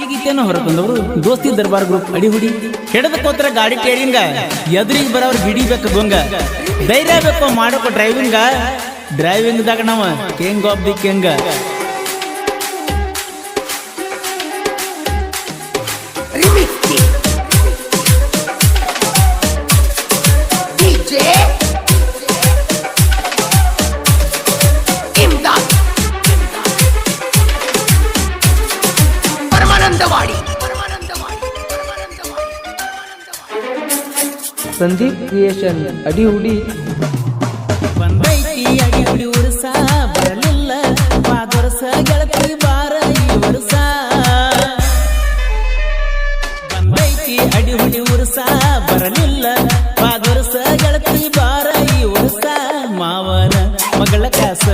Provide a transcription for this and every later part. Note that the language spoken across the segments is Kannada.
ಈ ಗೀತೆಯನ್ನು ಹೊರತಂದವರು. ದೋಸ್ತಿ ದರ್ಬಾರ್ ಗ್ರೂಪ್ ಅಡಿಹುಡಿ ಹಿಡಿದ ಕೋತ್ರ ಗಾಡಿ ಟೇರಿಂಗ ಎದುರಿಗೆ ಬರೋರು ಹಿಡಿಬೇಕು ಗೊಂಗ. ಧೈರ್ಯ ಬೇಕು ಮಾಡೋಕೆ ಡ್ರೈವಿಂಗ. ದಾಗ ನಾವು king of the king. Paramanandawadi Paramanandawadi Paramanandawadi Sandeep creation Adihudi ಬಂದೈತಿ ಅಡಿಹುಡಿ ಉರ್ಸ ಬರಲಿಲ್ಲ ಪಾದರಸ ಗೆಳತಿ ಬಾರ ಈ ವರ್ಷ ಬಂದೈತಿ ಅಡಿಹುಡಿ ಉರ್ಸ ಬರಲಿಲ್ಲ ಪಾದರಸ ಗೆಳತಿ ಬಾರ ಈ ವರ್ಷ ಮಾವನ ಮಗಳ ಕಾಸ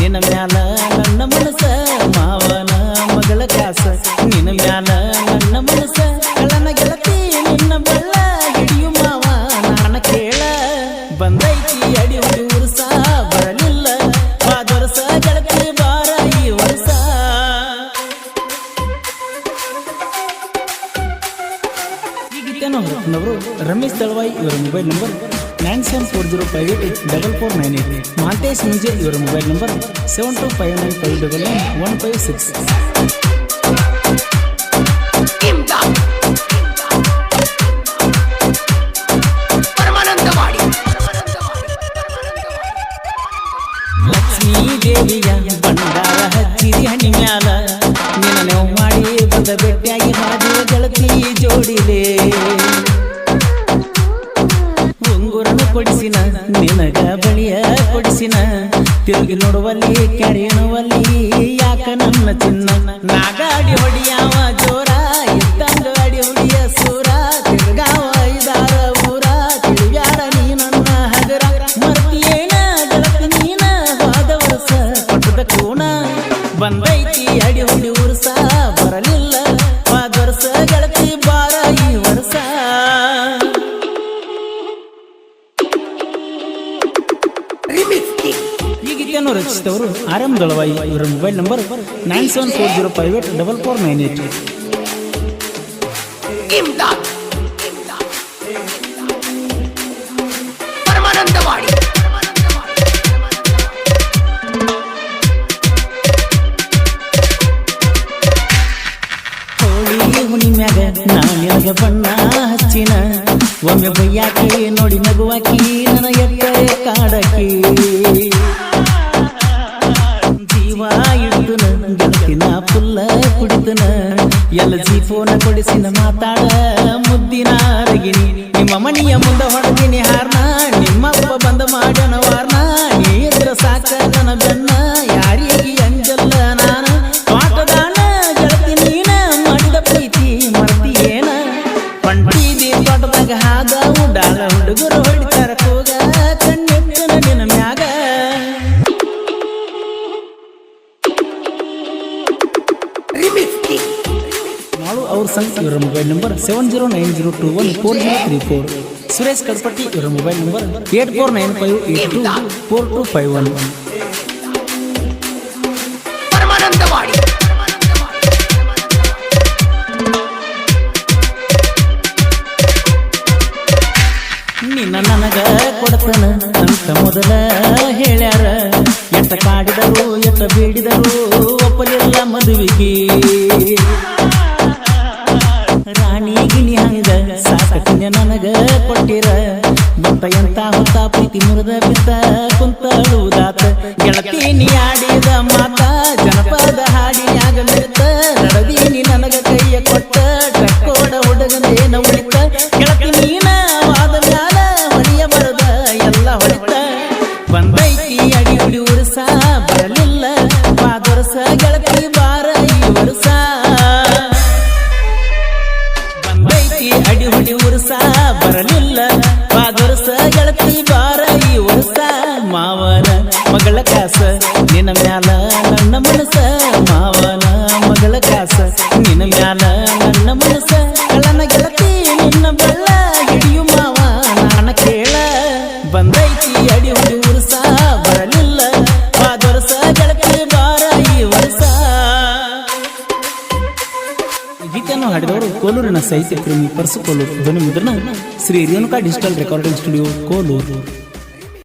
ನಿನ್ನ ಮ್ಯಾಲ ಹೊರತಂದವರು ರಮೇಶ್ ತಳವಾಯಿ ಇವರ mobile number nine seven four zero five eight double four nine eight. Mahantesh Munje ಇವರ mobile number seven two five nine five double nine one five six. ಹಾಡುವ ಗೆಳತಿ ಜೋಡಿಲೆ. ಉಂಗುರನ ಕೊಡಿಸಿನ, ನಿನಗ ಬಳಿಯ ಕೊಡಿಸಿನ. ತಿರುಗಿ ನೋಡುವಲ್ಲಿ ಕೆರೆಯಣುವಲ್ಲಿ ಯಾಕ ನನ್ನ ಚಿನ್ನ? ನಾಗಾಡಿ ಹೊಡಿಯಾವ ಜೋರ ಇದ್ದಂಗ ಅಡಿ ಹೊಡಿಯ ಗೀತೆಯನ್ನು ರಚಿಸಿದವರು ಆರ್ ಎಂ ದಳವಾಯಿ ಇವರ mobile number nine seven four zero five eight double four nine eight. ನಿನಗ ಬಣ್ಣ ಹಚ್ಚಿನ. ಒಮ್ಮೆ ಬೈಯಾಕಿ ನೋಡಿ ನಗುವಾಕಿ ನನ್ನ ಕಾಡಕಿ ಜೀವ ಇಡ್ತನ ಗೆಳತಿನ ಪುಲ್ಲ ಕುಡಿತನ ಎಲ್ಲ ಜೀಫೋನ ಕೊಡಿಸಿನ ಮಾತಾಡ ಮುದ್ದಿನ ಅರಗಿನಿ ನಿಮ್ಮ ಮನೆಯ ಮುಂದೆ ಮಾಳು ಇವರ mobile number seven zero nine zero two one four zero three four Suresh Kadpatti ಇವರ mobile number eight four nine five eight two four two five one ನಿನ್ನ ನನಗ ಕೊಡತನ ಅಂತ ಮೊದಲ ಹೇಳ್ಯಾರ. ಎಟ್ಟ ಕಾಡಿದರು ಎಟ್ಟ ಬೇಡಿದರು ಒಪ್ಪಲಿಲ್ಲ ಮದುವೆಗೆ. ರಾಣಿ ಗಿಣಿ ಹಂಗ. ಸಾಕಿನ ನನಗ ಕೊಟ್ಟಿರ. ಮತ್ತ ಎಂತ ಹೊತ್ತ ಪ್ರೀತಿ ಮುರಿದ ಬಿತ್ತ ಕುಂತಳುವುದಾತ ಗೆಳತಿ ನೀ ಆಡಿದ ಮಾತ, ಜನಪದ ಹಾಡಿನ್ಯಾಗ ಮಿರುತ. ನಡದೀನಿ ನನಗ ಕೈಯ ಕೊಟ್ಟ ಮಗಳ ಕಾಸ, ನಿನ್ನ ಮ್ಯಾಲ ನನ್ನ ಮನಸ ಮಾವನ ಮಗಳ ಕಾಸ, ನಿನ್ನ ಮ್ಯಾಲ ನನ್ನ ಮನಸ ಕಳನ ಗೆಳತಿ, ನಿನ್ನ ಬೆಳ್ಳ, ಹಿಡಿಯು ಮಾವ, ನಾನ ಕೇಳ. ಬಂದೈತಿ ಅಡಿ ಹುಡಿ ಉರ್ಸ, ಬರಲಿಲ್ಲ. ಪಾದರಸ ಗೆಳತಿ ಬಾರ ಈ ವರ್ಷ. ಗೀತೆಯನ್ನು ಹಾಡಿದವರು ಕೋಲೂರಿನ ಸಾಹಿತ್ಯ ಪ್ರೇಮಿ ಪರಸು ಕೋಲೂರು. ಧ್ವನಿ ಮುದ್ರಣ Shri Renuka digital recording studio Kolur.